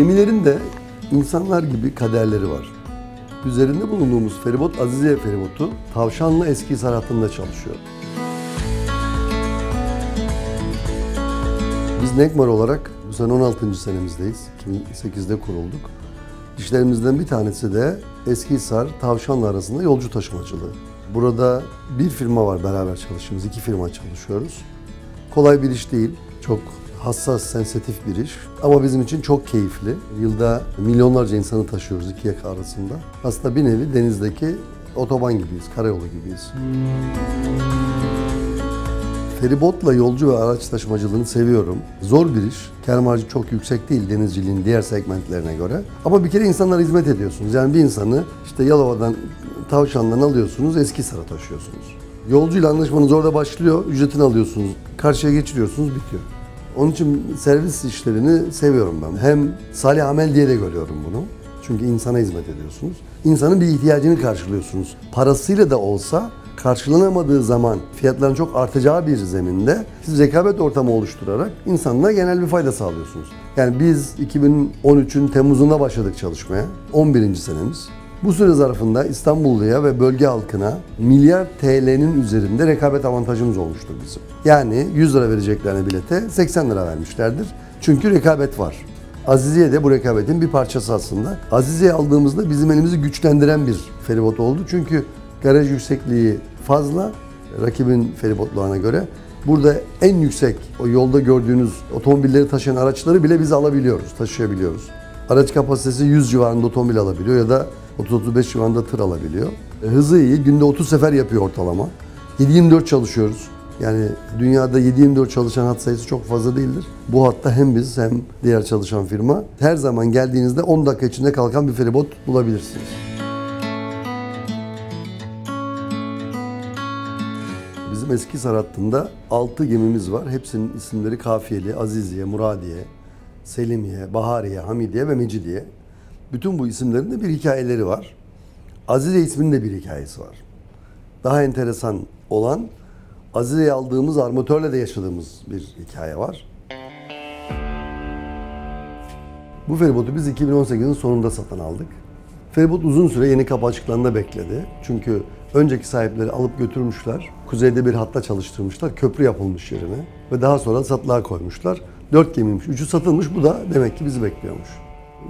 Gemilerin de insanlar gibi kaderleri var. Üzerinde bulunduğumuz feribot Azize feribotu Tavşanlı Eskihisar hattında çalışıyor. Biz Nekmar olarak bu sene 16. senemizdeyiz. 2008'de kurulduk. İşlerimizden bir tanesi de Eskihisar Tavşanlı arasında yolcu taşımacılığı. Burada bir firma var beraber çalıştığımız, iki firma çalışıyoruz. Kolay bir iş değil, çok hassas, sensitif bir iş. Ama bizim için çok keyifli. Yılda milyonlarca insanı taşıyoruz iki yaka arasında. Aslında bir nevi denizdeki otoban gibiyiz, karayolu gibiyiz. Feribotla yolcu ve araç taşımacılığını seviyorum. Zor bir iş. Kâr marjı çok yüksek değil denizciliğin diğer segmentlerine göre. Ama bir kere insanlara hizmet ediyorsunuz. Yani bir insanı işte Yalova'dan, Tavşan'dan alıyorsunuz, Eskisar'a taşıyorsunuz. Yolcuyla anlaşmanız orada başlıyor, ücretini alıyorsunuz. Karşıya geçiriyorsunuz, bitiyor. Onun için servis işlerini seviyorum ben. Hem salih amel diye de görüyorum bunu. Çünkü insana hizmet ediyorsunuz. İnsanın bir ihtiyacını karşılıyorsunuz. Parasıyla da olsa karşılanamadığı zaman fiyatların çok artacağı bir zeminde siz rekabet ortamı oluşturarak insanlara genel bir fayda sağlıyorsunuz. Yani biz 2013'ün Temmuz'unda başladık çalışmaya. 11. senemiz. Bu süre zarfında İstanbulluya ve bölge halkına milyar TL'nin üzerinde rekabet avantajımız olmuştur bizim. Yani 100 lira vereceklerine bilete 80 lira vermişlerdir. Çünkü rekabet var. Aziziye de bu rekabetin bir parçası aslında. Aziziye aldığımızda bizim elimizi güçlendiren bir feribot oldu. Çünkü garaj yüksekliği fazla rakibin feribotlarına göre. Burada en yüksek o yolda gördüğünüz otomobilleri taşıyan araçları bile biz alabiliyoruz, taşıyabiliyoruz. Araç kapasitesi 100 civarında otomobil alabiliyor ya da 30-35 civarında tır alabiliyor. E, hızı iyi, günde 30 sefer yapıyor ortalama. 7-24 çalışıyoruz. Yani dünyada 7-24 çalışan hat sayısı çok fazla değildir. Bu hatta hem biz hem diğer çalışan firma her zaman geldiğinizde 10 dakika içinde kalkan bir feribot bulabilirsiniz. Bizim eski Sar hattında 6 gemimiz var. Hepsinin isimleri kafiyeli. Aziziye, Muradiye, Selimiye, Bahariye, Hamidiye ve Mecidiye. Bütün bu isimlerin de bir hikayeleri var. Azize isminin de bir hikayesi var. Daha enteresan olan Azize'yi aldığımız armatörle de yaşadığımız bir hikaye var. Bu feribotu biz 2018'in sonunda satın aldık. Feribot uzun süre yeni kapı açıklarında bekledi. Çünkü önceki sahipleri alıp götürmüşler. Kuzeyde bir hatta çalıştırmışlar. Köprü yapılmış yerine. Ve daha sonra satılığa koymuşlar. Dört gemiymiş. Üçü satılmış. Bu da demek ki bizi bekliyormuş.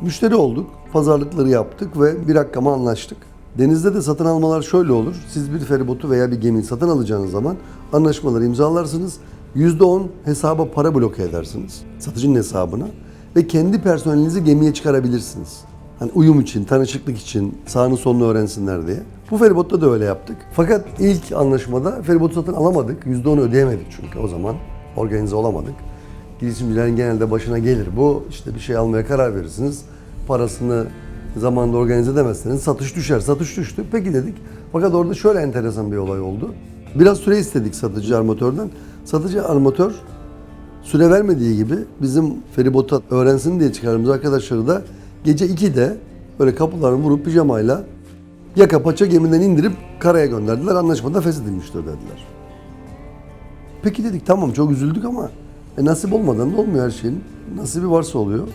Müşteri olduk. Pazarlıkları yaptık ve bir rakama anlaştık. Denizde de satın almalar şöyle olur. Siz bir feribotu veya bir gemiyi satın alacağınız zaman anlaşmaları imzalarsınız. %10 hesaba para bloke edersiniz. Satıcının hesabına. Ve kendi personelinizi gemiye çıkarabilirsiniz. Hani uyum için, tanışıklık için, sağını solunu öğrensinler diye. Bu feribotta da öyle yaptık. Fakat ilk anlaşmada feribotu satın alamadık. %10 ödeyemedik çünkü o zaman. Organize olamadık. Girişimcilerin genelde başına gelir bu. İşte bir şey almaya karar verirsiniz. Parasını zamanında organize edemezseniz satış düşer. Satış düştü. Peki dedik. Fakat orada şöyle enteresan bir olay oldu. Biraz süre istedik satıcı armatörden. Satıcı armatör süre vermediği gibi bizim feribota öğrensin diye çıkardığımız arkadaşları da gece 2'de böyle kapılarını vurup pijamayla yaka paça gemiden indirip karaya gönderdiler. Anlaşmada feshedilmiştir dediler. Peki dedik tamam çok üzüldük ama e, nasip olmadan da olmuyor her şeyin. Nasibi varsa oluyor.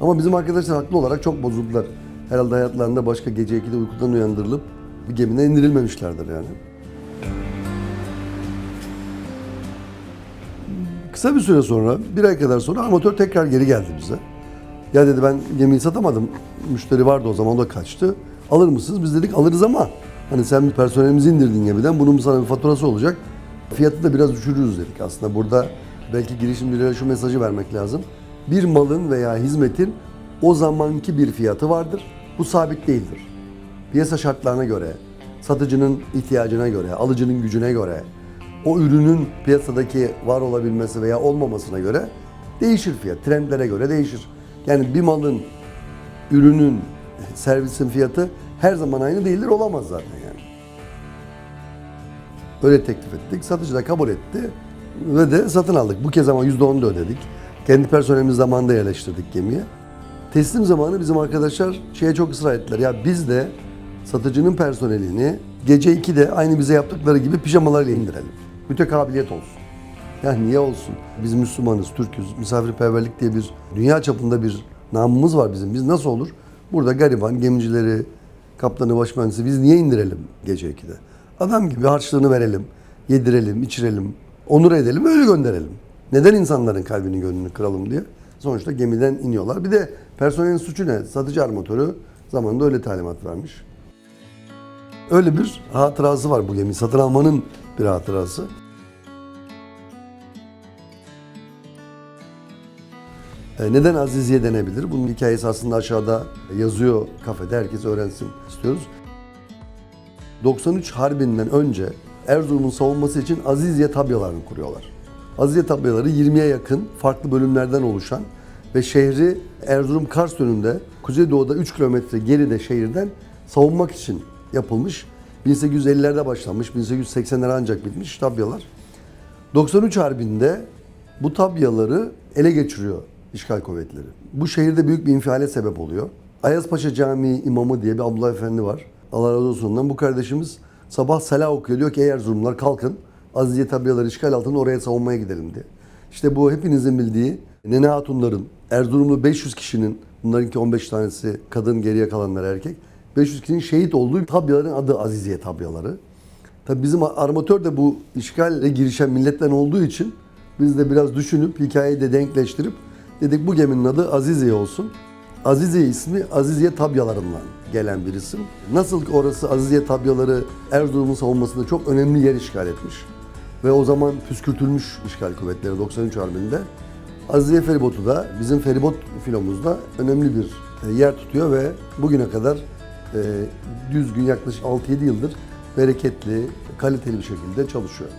Ama bizim arkadaşlar haklı olarak çok bozuldular. Herhalde hayatlarında başka gece 2'de uykudan uyandırılıp bir gemine indirilmemişlerdir yani. Kısa bir süre sonra, bir ay kadar sonra armatör tekrar geri geldi bize. Ya dedi ben gemiyi satamadım. Müşteri vardı o zaman o da kaçtı. Alır mısınız? Biz dedik alırız ama hani sen bir personelimizi indirdin gemiden. Bunun sana bir faturası olacak. Fiyatı da biraz düşürürüz dedik. Aslında burada belki girişimcilere şu mesajı vermek lazım. Bir malın veya hizmetin o zamanki bir fiyatı vardır. Bu sabit değildir. Piyasa şartlarına göre, satıcının ihtiyacına göre, alıcının gücüne göre, o ürünün piyasadaki var olabilmesi veya olmamasına göre değişir fiyat. Trendlere göre değişir. Yani bir malın, ürünün, servisin fiyatı her zaman aynı değildir, olamaz zaten. Öyle teklif ettik. Satıcı da kabul etti ve de satın aldık. Bu kez ama %10 da ödedik. Kendi personelimiz zamanında yerleştirdik gemiye. Teslim zamanı bizim arkadaşlar şeye çok ısrar ettiler. Ya biz de satıcının personelini gece 2'de aynı bize yaptıkları gibi pijamalarla indirelim. Mütekabiliyet olsun. Ya niye olsun? Biz Müslümanız, Türk'üz. Misafirperverlik diye bir dünya çapında bir namımız var bizim. Biz nasıl olur? Burada gariban gemicileri, kaptanı, baş mühendisi biz niye indirelim gece 2'de? Adam gibi harçlığını verelim, yedirelim, içirelim, onur edelim, öyle gönderelim. Neden insanların kalbini, gönlünü kıralım diye. Sonuçta gemiden iniyorlar. Bir de personelin suçu ne? Satıcı armatörü zamanında öyle talimat vermiş. Öyle bir hatırası var bu gemi. Satın almanın bir hatırası. E, Neden Aziziye denebilir? Bunun hikayesi aslında aşağıda yazıyor kafede. Herkes öğrensin istiyoruz. 93 Harbi'nden önce Erzurum'un savunması için Aziziye tabyalarını kuruyorlar. Aziziye tabyaları 20'ye yakın farklı bölümlerden oluşan ve şehri Erzurum Kars yönünde kuzeydoğuda 3 kilometre geride şehirden savunmak için yapılmış. 1850'lerde başlanmış, 1880'lere ancak bitmiş tabyalar. 93 Harbi'nde bu tabyaları ele geçiriyor işgal kuvvetleri. Bu şehirde büyük bir infiale sebep oluyor. Ayazpaşa Camii imamı diye bir Abdullah Efendi var. Allah razı olsun ondan. Bu kardeşimiz sabah sela okuyor. Diyor ki ey Erzurumlar kalkın. Aziziye tabyaları işgal altında oraya savunmaya gidelim diye. İşte bu hepinizin bildiği Nene Hatunların, Erzurumlu 500 kişinin, bunlarınki 15 tanesi kadın geriye kalanlar erkek. 500 kişinin şehit olduğu tabyaların adı Aziziye tabyaları. Tabii bizim armatör de bu işgalle girişen milletten olduğu için biz de biraz düşünüp hikayeyi de denkleştirip dedik bu geminin adı Aziziye olsun. Aziziye ismi Aziziye tabyalarından gelen bir isim. Nasıl ki orası Aziziye tabyaları Erzurum'un savunmasında çok önemli yer işgal etmiş. Ve o zaman püskürtülmüş işgal kuvvetleri 93 Harbi'nde. Aziziye feribotu da bizim feribot filomuzda önemli bir e, yer tutuyor ve bugüne kadar e, düzgün yaklaşık 6-7 yıldır bereketli, kaliteli bir şekilde çalışıyor.